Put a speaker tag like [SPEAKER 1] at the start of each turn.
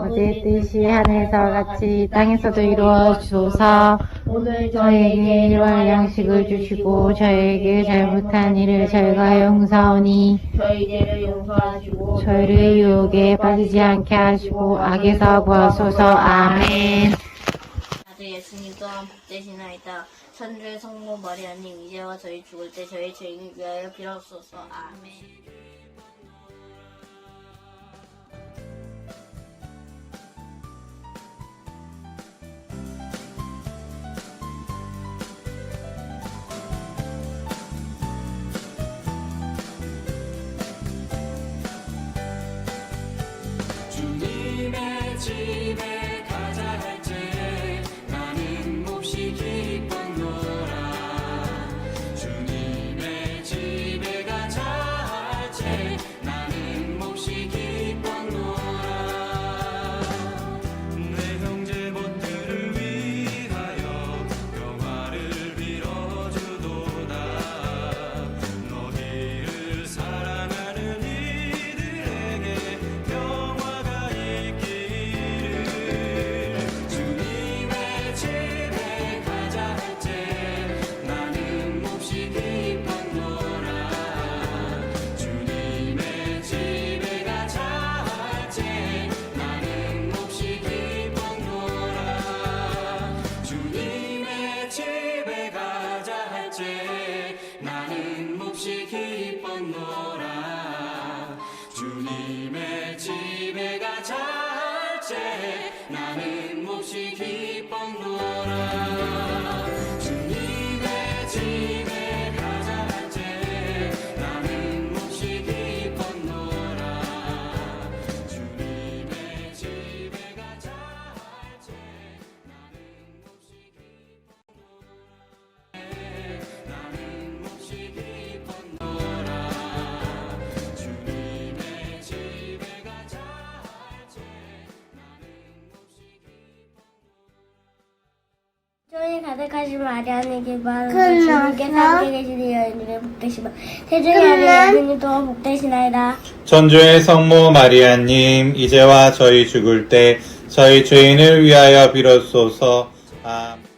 [SPEAKER 1] 어제의 뜻이 하늘에서 같이 땅에서도 이루어지소서. 저희에게 일월 양식을 주시고 저희에게 잘못한 일을 저희가 용서하오니
[SPEAKER 2] 저희 죄를 용서하시고
[SPEAKER 1] 저희를 유혹에 빠지지 않게 하시고 악에서 구하소서. 아멘.
[SPEAKER 2] 아들 예수님 또한 복되시나이다. 천주의 성모 마리아님 이제와 저희 죽을 때 저희 죄인을 위하여 빌었소서. 아멘
[SPEAKER 3] 집에 가자 할 때 나는 몹시 기뻤노라. 주님의 집에 가자 할 때 나 할때 나는 몹시 기뻤노라. 주님의 집에 가자 할때 나는 몹시 기뻤노라
[SPEAKER 4] joy 가득하신 마리아에게 바라는 주님께서 함께 계시니 여인들의 복되시며 세중에 하는 예수님 또한 복되시나이다
[SPEAKER 5] 전주의 성모 마리아님, 이제와 저희 죽을 때 저희 죄인을 위하여 빌어소서. 아멘.